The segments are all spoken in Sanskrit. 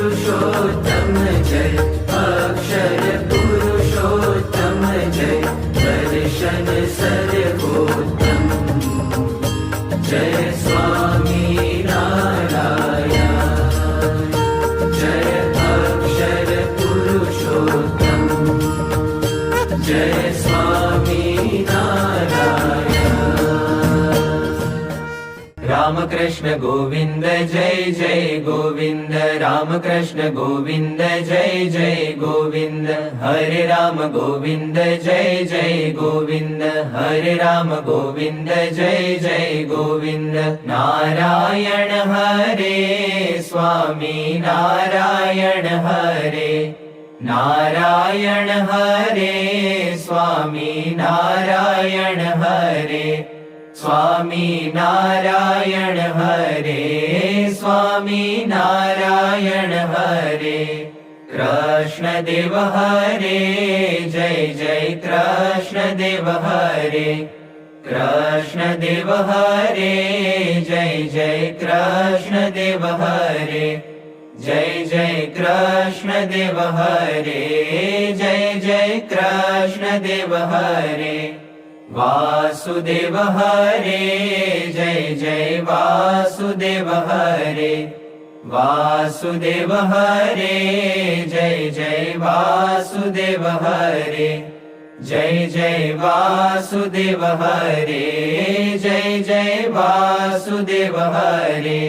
Sure, it doesn't. Ramakrishna Govinda जय जय गोविन्द। रामकृष्ण गोविन्द जय जय गोविन्द। हरे राम गोविन्द जय जय गोविन्द। हरे राम गोविन्द जय जय गोविन्द। नारायण हरे स्वामी नारायण हरे। नारायण हरे स्वामी नारायण हरे। स्वामी नारायण हरे स्वामी नारायण हरे। कृष्णदेव हरे जय जय कृष्णदेव हरे। कृष्णदेव हरे जय जय कृष्णदेव हरे। जय जय कृष्णदेव हरे जय जय कृष्ण देव हरे। वासुदेव हरे जय जय वासुदेव हरे। वासुदेव हरे जय जय वासुदेव हरे। जय जय वासुदेव हरे जय जय वासुदेव हरे।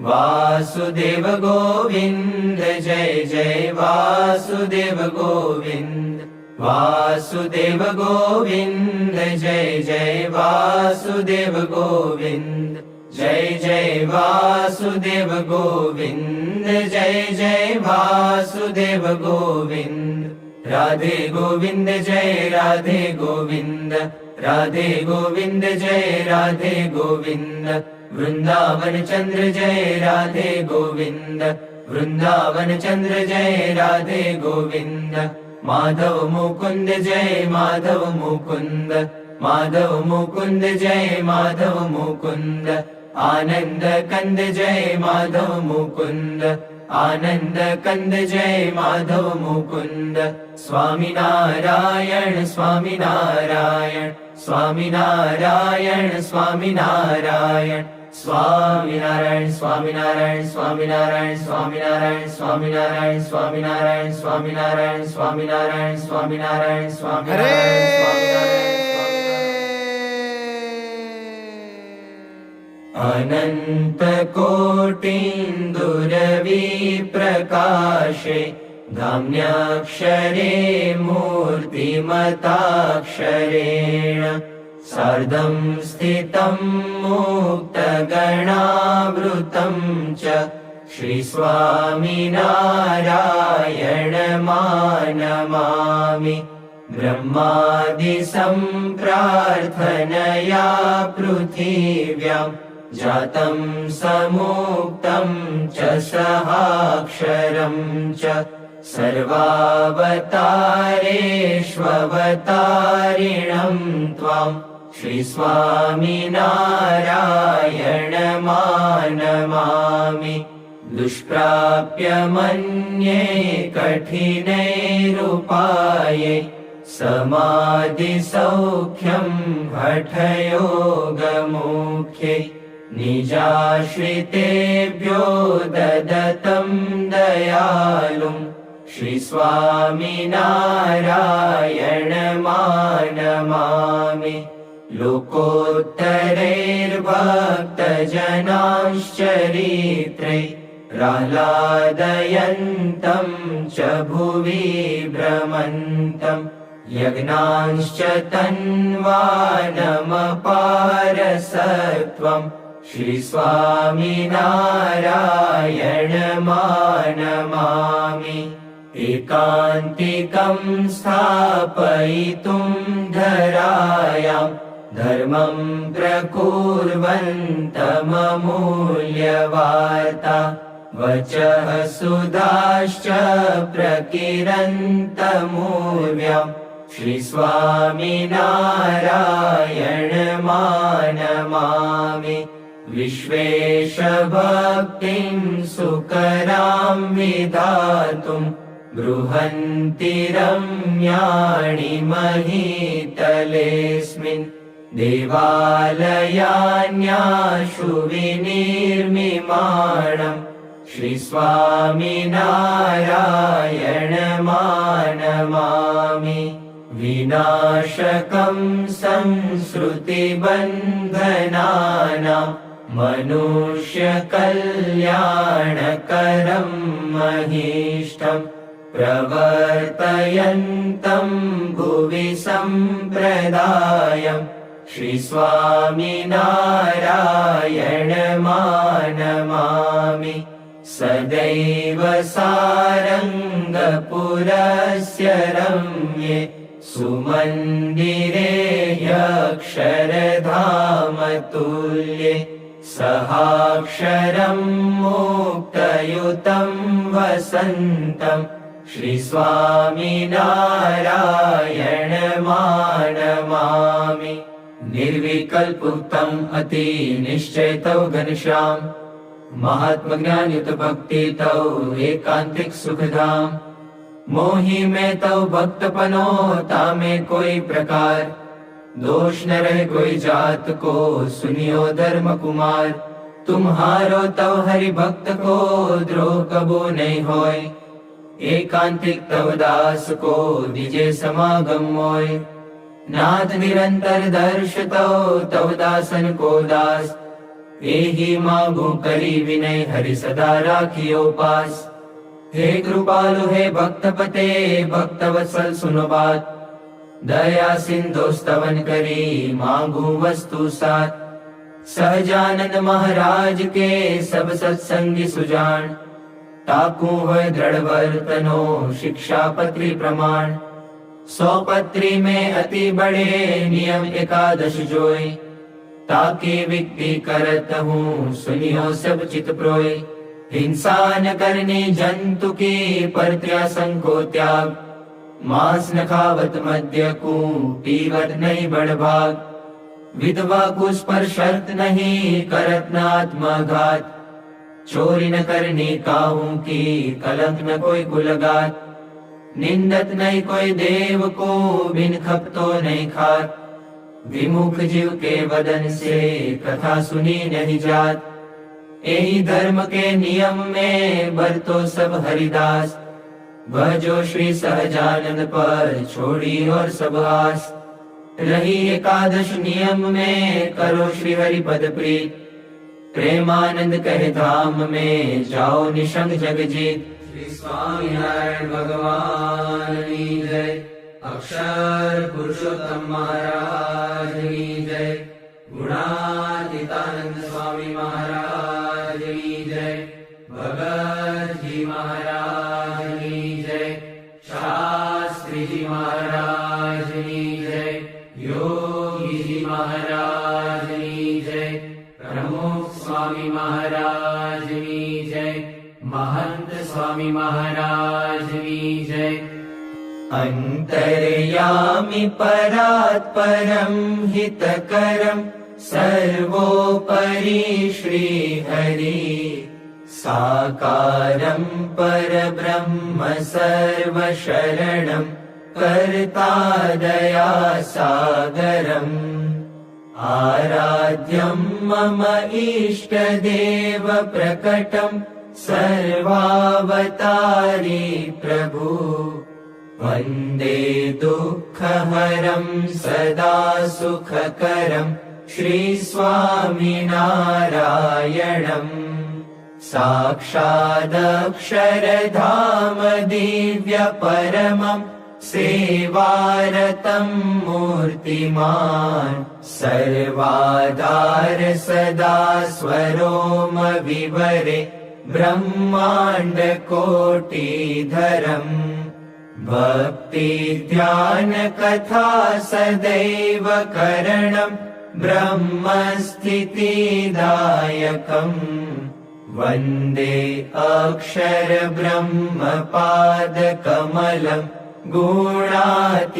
वासुदेव गोविन्द जय जय वासुदेव गोविन्द। वासुदेव गोविन्द जय जय वासुदेव गोविन्द जय जय वासुदेव गोविन्द जय जय वासुदेव गोविन्द। राधे गोविन्द जय राधे गोविन्द राधे गोविन्द जय राधे गोविन्द। वृन्दावन चन्द्र जय राधे गोविन्द वृन्दावन चन्द्र जय राधे गोविन्द माधव मुकुन्द जय माधव मुकुन्द। माधव मुकुन्द जय माधव मुकुन्द। आनन्द कन्द जय माधव मुकुन्द। आनन्द कन्द जय माधव मुकुन्द। स्वामिनारायण स्वामिनारायण। स्वामिनारायण स्वामिनारायण स्वामिनारायण स्वामिनारायण स्वामिनारायण स्वामिनारायण स्वामिनारायण स्वामिनारायण स्वामिनारायण स्वामिनारायण स्वामिनारायण स्वामिनारायण अनन्तकोटिन्दुरविप्रकाशे धाम्याक्षरे मूर्तिमताक्षरेण सार्धं स्थितं मुक्तगणावृतं च श्रीस्वामिनारायणमानमामि ब्रह्मादिसम्प्रार्थनया पृथिव्याम् जातं समुक्तं च सहाक्षरम् च सर्वावतारेष्वतारिणम् त्वाम् श्रीस्वामिनारायणमानमामि दुष्प्राप्य मन्ये कठिनैरुपाये समाधिसौख्यम् हठयोगमुख्ये निजाश्रितेभ्यो ददतं दयालुम् श्रीस्वामिनारायणमानमामि लोकोत्तरैर्भक्तजनाश्चरित्रे प्रह्लादयन्तम् च भुवि भ्रमन्तम् यज्ञांश्च तन्वानमपारसत्वम् श्रीस्वामिनारायणमानमामि एकान्तिकम् स्थापयितुम् धरायाम् धर्मम् प्रकुर्वन्तममूल्यवार्ता वचः सुधाश्च प्रकिरन्तमूर्व्याम् श्रीस्वामिनारायणमानमामि विश्वेशभक्तिम् सुकराम् विधातुम् बृहन्ति रम्याणि महीतलेऽस्मिन् देवालयान्याशु विनिर्मिमाणम् श्रीस्वामिनारायणमानमामि विनाशकम् संसृतिबन्धनानाम् मनुष्यकल्याणकरम् महीष्टम् प्रवर्तयन्तम् भुवि सम्प्रदायम् श्रीस्वामिनारायणमानमामि सदैव सारङ्गपुरस्य रम्ये सुमन्दिरे यक्षरधामतुल्ये सहाक्षरम् मुक्तयुतम् वसन्तम् श्रीस्वामिनारायणमानमामि निर्विकल्पुक्तम् अतिनिश्चयतौ घनश्याम्। महात्मज्ञानयुतभक्तितौ एकान्तिक सुखधाम मोहि में तौ भक्तपनो तामे कोई प्रकार। दोष न रहे कोई जात को, सुनियो धर्म कुमार। तुम्हारो तव हरि भक्त को, द्रोह कबो नहीं होय। एकांतिक तव दास को, दिजे समागम मोय। नाथ निरंतर दर्श तव तव दासन को दास। एही मागू करी विनय हरि सदा राखियो पास। हे कृपालु, हे भक्तपते, भक्तवत्सल सुनो बात। दया सिंधु स्तवन करी, मांगू वस्तु सात सहजानंद महाराज के सब सत्संगी सुजान। ताकू है दृढ़ वर्तनो शिक्षा पत्री प्रमाण। सौ पत्री में अति बड़े नियम एकादश जोई, ताकि विक्ति करत हूँ, सुनियो सब चित प्रोय हिंसा न करनी जंतु की परत्यासन को त्याग, मांस न खावत मध्य को पीवत नहीं बड़ भाग। विधवा कुश पर शर्त नहीं करत न आत्मघात चोरी न करनी काहू की, कलंक न कोई कुलगात निंदत नहीं कोई देव को, बिन खपतो नहीं खात। विमुख जीव के वदन से कथा सुनी नहीं जात। यही धर्म के नियम में बरतो सब हरिदास। वह जो श्री सहजानंद पर छोड़ी और सब आस। रही एकादश नियम में करो श्री हरि पद प्रीत। प्रेमानंद कहे धाम में जाओ निशंग जग जीत श्री स्वामी नारायण भगवान जय। अक्षर पुरुषोत्तम की जय। गुणातीतानंद स्वामी जय। भगत जी महाराज जय। शास्त्री जी महाराज की जय। महाराज जय। प्रमुख स्वामी महाराज जय महंत स्वामी महाराज की जय। अन्तर्यामि परात् परं हितकरं सर्वोपरि श्रीहरि। साकारं परब्रह्म सर्वशरणं कर्तादया सागरम् आराध्यं मम इष्टदेव प्रकटम् सर्वावतारी प्रभु। वन्दे दुःखहरं सदा सुखकरम् श्रीस्वामिनारायणम् साक्षादक्षरधाम दिव्यपरमम् सेवारतं मूर्तिमान्। सर्वाधार सदा स्वरोम विवरे ब्रह्माण्डकोटिधरम् भक्ति ध्यान कथा सदैव करणम् ब्रह्मस्थितिदायकम् वन्दे अक्षर ब्रह्मपादकमलम् गुणातितानन्दनम्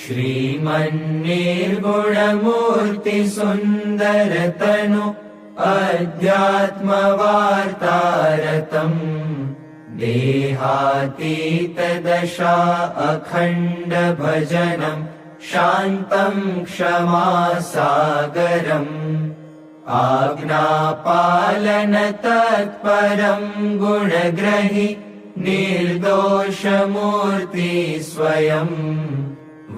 श्रीमन्निर्गुणमूर्तिसुन्दरतनु अध्यात्मवार्तारतम् देहातीतदशा अखण्ड भजनम् शान्तम् क्षमासागरम् आज्ञापालन तत्परम् गुणग्रहि निर्दोषमूर्ति स्वयम्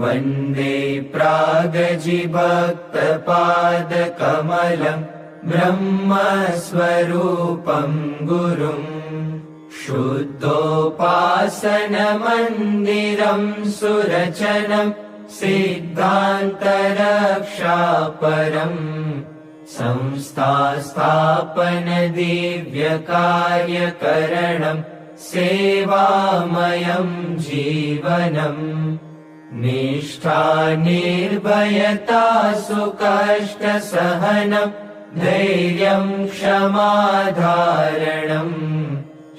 वन्दे प्रागजिभक्तपादकमलम् ब्रह्मस्वरूपम् गुरुम् शुद्धोपासनमन्दिरम् सुरचनम् सिद्धान्तरक्षापरम् संस्थास्थापन दिव्यकार्यकरणम् सेवामयम् जीवनम् निष्ठा निर्भयता सुकष्टसहनम् धैर्यम् क्षमाधारणम्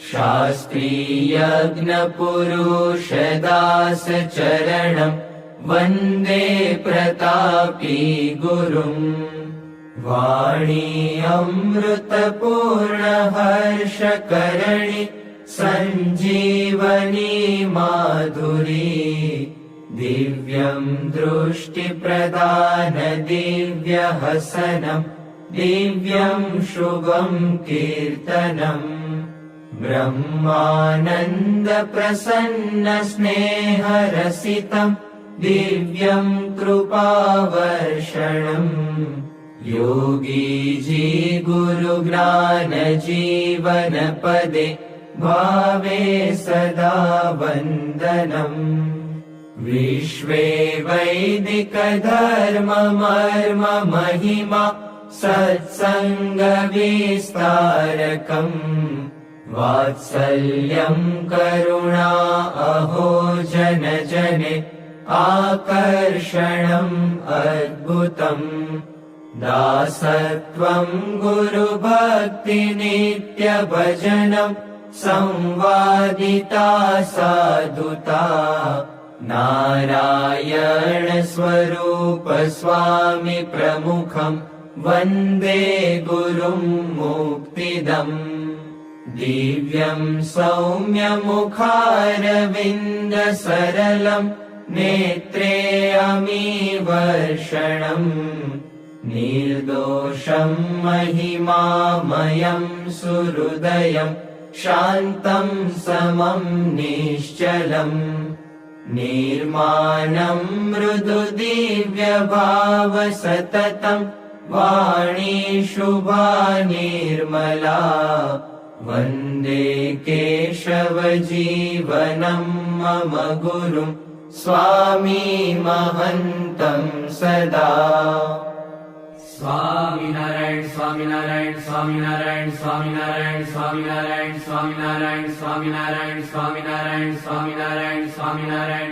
शास्त्रीयज्ञपुरुषदासचरणम् वन्दे प्रतापी गुरुम् वाणी अमृतपूर्ण हर्षकरणि सञ्जीवनी माधुरी दिव्यम् दृष्टिप्रदान दिव्यहसनम् दिव्यम् शुभम् कीर्तनम् ब्रह्मानन्दप्रसन्नस्नेहरसितम् दिव्यम् कृपावर्षणम् योगीजी गुरुज्ञानजीवनपदे भावे सदा वन्दनम् विश्वे वैदिकधर्ममर्म महिमा सत्सङ्गविस्तारकम् वात्सल्यम् करुणा अहो जनजने आकर्षणम् अद्भुतम् दासत्वम् गुरुभक्तिनित्यभजनम् संवादिता साधुता नारायणस्वरूपस्वामि प्रमुखम् वन्दे गुरुम् मुक्तिदम् दिव्यम् सौम्यमुखारविन्दसरलम् नेत्रे अमीवर्षणम् वर्षणम् निर्दोषम् महिमामयम् सुहृदयम् शान्तम् समम् निश्चलम् निर्माणम् मृदु दिव्यभाव सततम् वाणी शुभा निर्मला वन्दे केशवजीवनम् मम गुरुम् स्वामी महन्तम् सदा। स्वामिनारायण स्वामिनारायण स्वामिनारायण स्वामिनारायण स्वामिनारायण स्वामिनारायण स्वामिनारायण स्वामिनारायण स्वामिनारायण स्वामिनारायण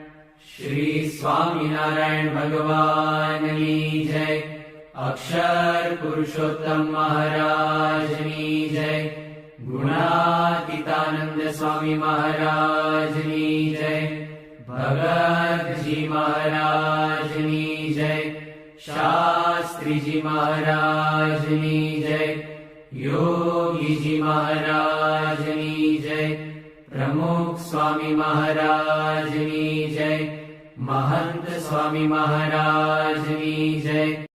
श्री स्वामिनारायण भगवान जय। अक्षर पुरुषोत्तम महाराज की जय। गुणातीतानंद स्वामी महाराज की जय। भगत जी महाराज की जय। शास्त्री जी महाराज की जय। योगी जी महाराज की जय। प्रमुख स्वामी महाराज की जय મહંત સ્વામી મહારાજની જય.